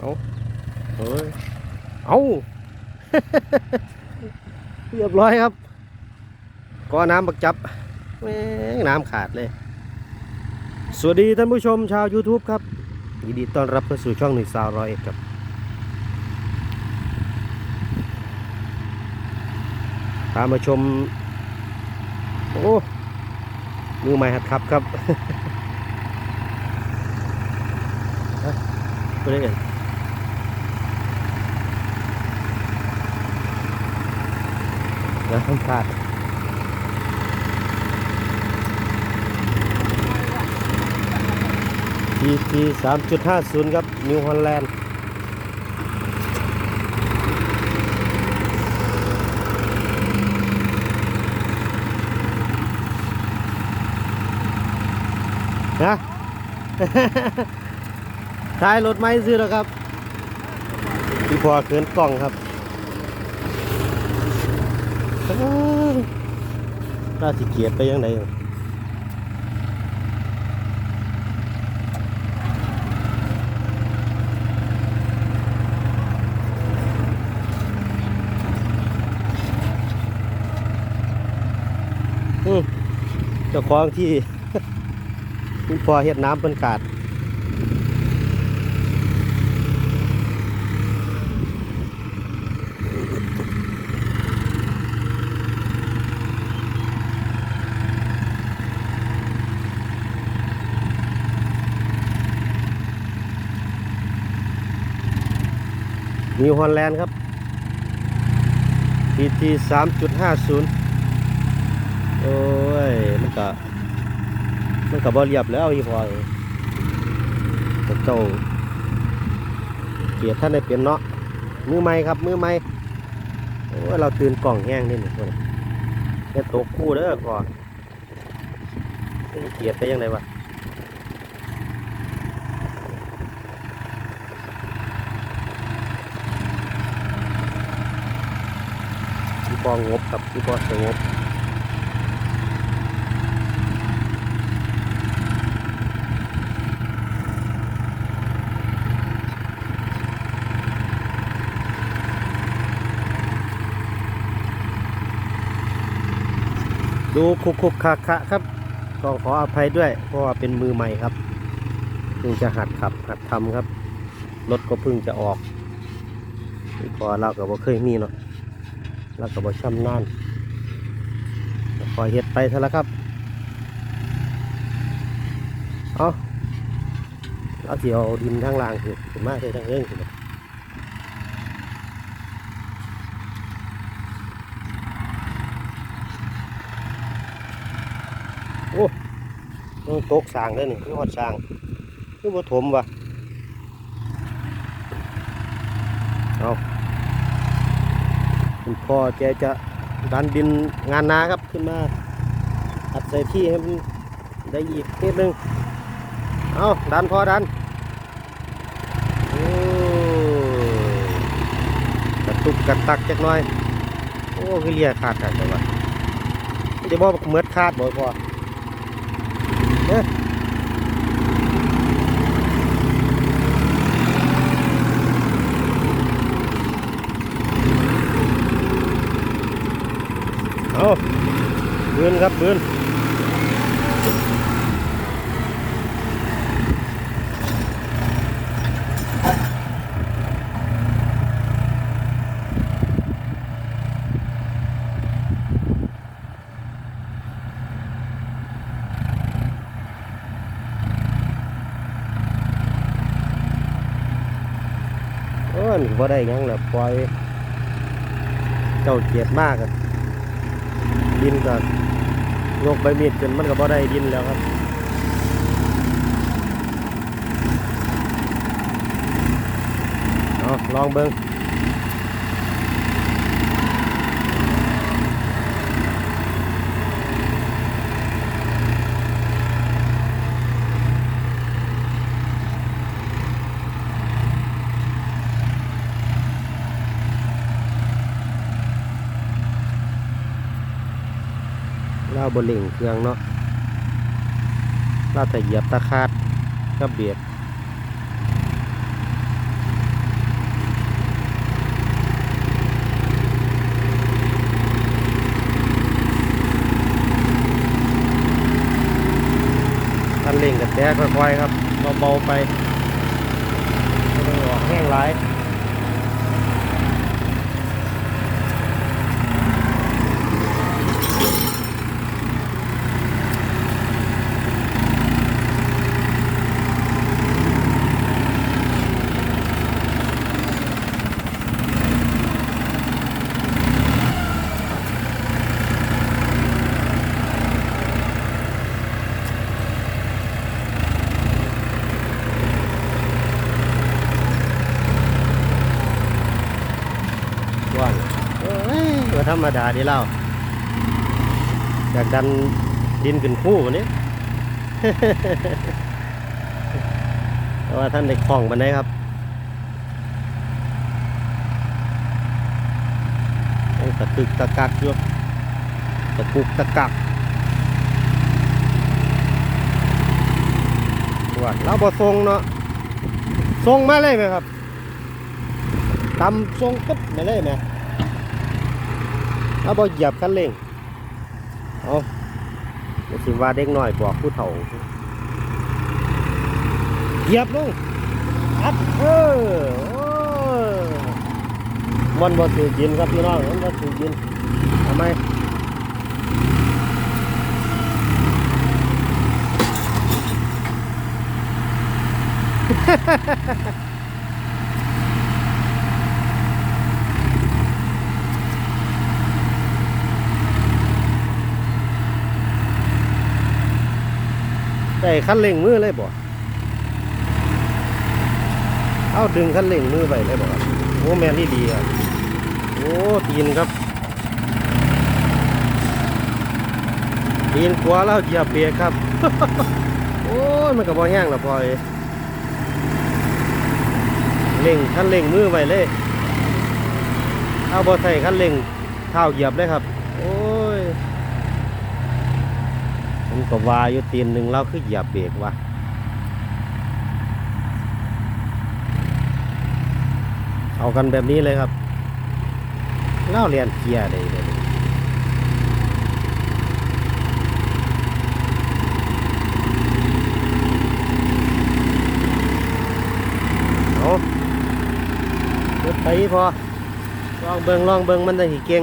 เอาเฮ้ยเอาเรียบร้อยครับก็น้ำบักจับแม่งน้ำขาดเลย สวัสดีท่านผู้ชมชาว YouTube ครับ ยินดีต้อนรับเข้าสู่ช่องหนึ่งสาวร้อยเอ็ดครับ พามาชม โอ้มือใหม่หัดขับครับฮะไปเลย เอ่ยนะทำขาดทีทีสามจุดห้าศูนย์ครับ นิวฮอลแลนด์นะท้ายรถไม่ซื้อแล้วครับพี่พอเขินกล้องครับ น่าสิเกียดไปยังไงอืมเจ้าของที่คุณพอเฮ็ดน้ำเป็นขาด นิวฮอลแลนด์ครับ PT 3.50 โอ้ย มันก็มันก็บ่เรียบแล้วอีพอเอ้ยแต่เจ้าเกียรติท่านได้เป็นเนาะมือใหม่ครับ มือใหม่โอ้ยเราตื่นกล่องแห้งนี่นี่คนแค่ตกคู่เด้อพอเกียรติไปยังไงวะ องบครับพี่ปอสงบดูคุกคุกคักคะครับก็ขออภัยด้วย เพราะว่าเป็นมือใหม่ครับเพิ่งจะหัดขับ หัดทำครับ รถก็เพิ่งจะออกพอเราก็บ่เคยมีเนาะ เราก็บ่ช่ำนานคอยเฮ็ดไปเท่าละครับ เอาเอาสิเอาดินทางล่างขึ้นขึ้นมาได้ทางเรื่องขึ้โอ้ต้องตกสางเลยนี่คือหอดสางคือบ่ถมวะเอา คุณพ่อแกจะดันดินงานนาครับขึ้นมาอัดใส่ที่ให้มันได้อีกนิดนึง เอาดันพอดันโอ้กระตุกกระตักจักหน่อย โอ้คือเลียขาดขาดไปวะจะบอกเหมือดขาดบ่พอเอ้ย เอาบืนครับบืนเออนี่บ่ได้ยังแหละปล่อย เจ้าเกียดมากอะ ดินก็ยกใบมีดจนมันก็บ่ได้ดินแล้วครับเอาลองเบิ้ง บนเล่งเครื่องเนาะเราจะเหยียบตะคาดก็เบียดคันเร่งกับแจ๊ค่อยๆครับเบาๆไปไม่ต้องออกแห้งไร้ ธรรมดาดีเล่าอยากดันดินขึ้นคู่วันนี้เพราะว่าท่านได้คล่องมันได้ครับตะกึกตะกักอยู่ตะกุกตะกักว่าเราบ่ทรงเนาะทรงมาเลยไหมครับตำทรงปึ๊บมาเลยไหม เอาบ่เหยียบคันเร่งเอาเดี๋ยวสิว่าเด็กน้อยบอกผู้เฒ่าเหยียบลงอัดเออโอ้ยมันบ่ถือกินครับพี่น้องมันบ่ถือกินทำไมได้คันเร่งมือเลยบ่เอาดึงคันเร่งมือไปเลยบ่โอ้แมนที่ดีครับโอ้ตีนครับตีนขวาแล้วเหยียบเบรกครับโอ้ยมันก็บ่แห้งล้วพอยเร่งคันเร่งมือไปเลยเอาบ่ใส่คันเร่งเท้าเหยียบเลยครับ โอ้ย ผมก็ว่าอยู่ตีนหนึ่งเราคือเหยียบเบรกวะเอากันแบบนี้เลยครับเล่าเรียนเกียร์เลยเลยเอารถไถพอลองเบิงลองเบิงมันจะสิเก่ง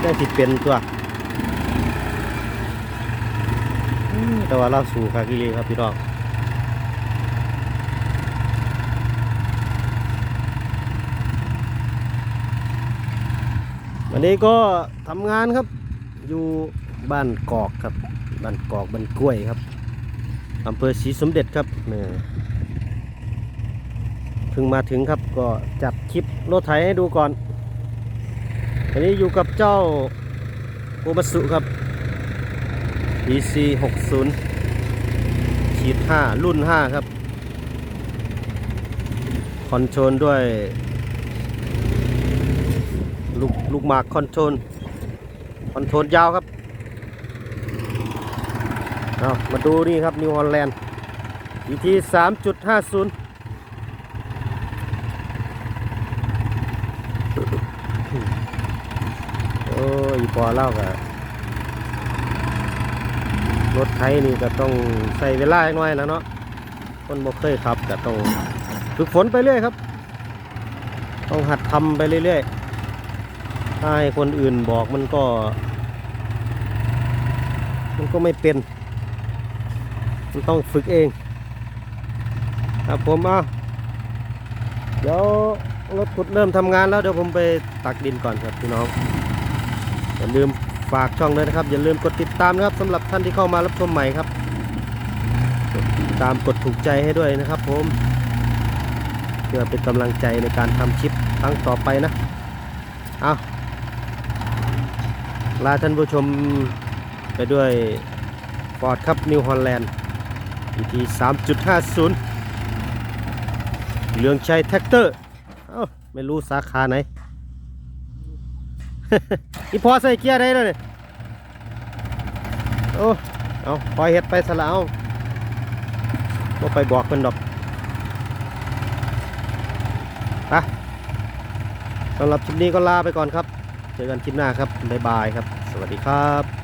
ได้สิเป็นตัว อืม แต่ว่าเราสู่คากิเลครับพี่น้องวันนี้ก็ทำงานครับ อยู่บ้านกอกครับ บ้านกอกบ้านกล้วยครับอำเภอศรีสมเด็จครับเนี่ยเพิ่งมาถึงครับก็จัดคลิปรถไถให้ดูก่อนวันนี้อยู่กับเจ้าโอมัสุครับ DC 60ขีด5รุ่น 5 ครับ คอนโทรลด้วย ลูกลูกหมากคอนโทรลคอนโทรลยาวครับเอามาดูนี่ครับนิวฮอลแลนด์ ET 3.50โอ้ยพอเล่ากับ รถไถนี่ก็ต้องใส่เวลาหน่อยแล้วเนาะคนบ่เคยขับก็ต้องฝึกฝนไปเรื่อยครับ ต้องหัดทำไปเรื่อยๆถ้าให้คนอื่นบอกมันก็ มันก็ไม่เป็นมันต้องฝึกเอง ครับผมเอาเดี๋ยวรถขุดเริ่มทำงานแล้วเดี๋ยวผมไปตักดินก่อนครับพี่น้องอย่าลืม ฝากช่องด้วยนะครับ อย่าลืมกดติดตามนะครับสำหรับท่านที่เข้ามารับชมใหม่ครับกดติดตามกดถูกใจให้ด้วยนะครับ ผมเพื่อเป็นกำลังใจในการทำคลิปครั้งต่อไปนะเอาลาท่านผู้ชมไปด้วยฟอร์ดครับนิวฮอลแลนด์ ET 3.50 เรืองชัยแท็กเตอร์ เอ้า ไม่รู้สาขาไหน อีพอใส่เกียร์ได้เลยโอ้เอาปล่อยเห็ดไปสละเอาบ่ไปบอกเพิ่นดอกปะสำหรับคลิปนี้ก็ลาไปก่อนครับ เจอกันคลิปหน้าครับ บ๊ายบายครับ สวัสดีครับ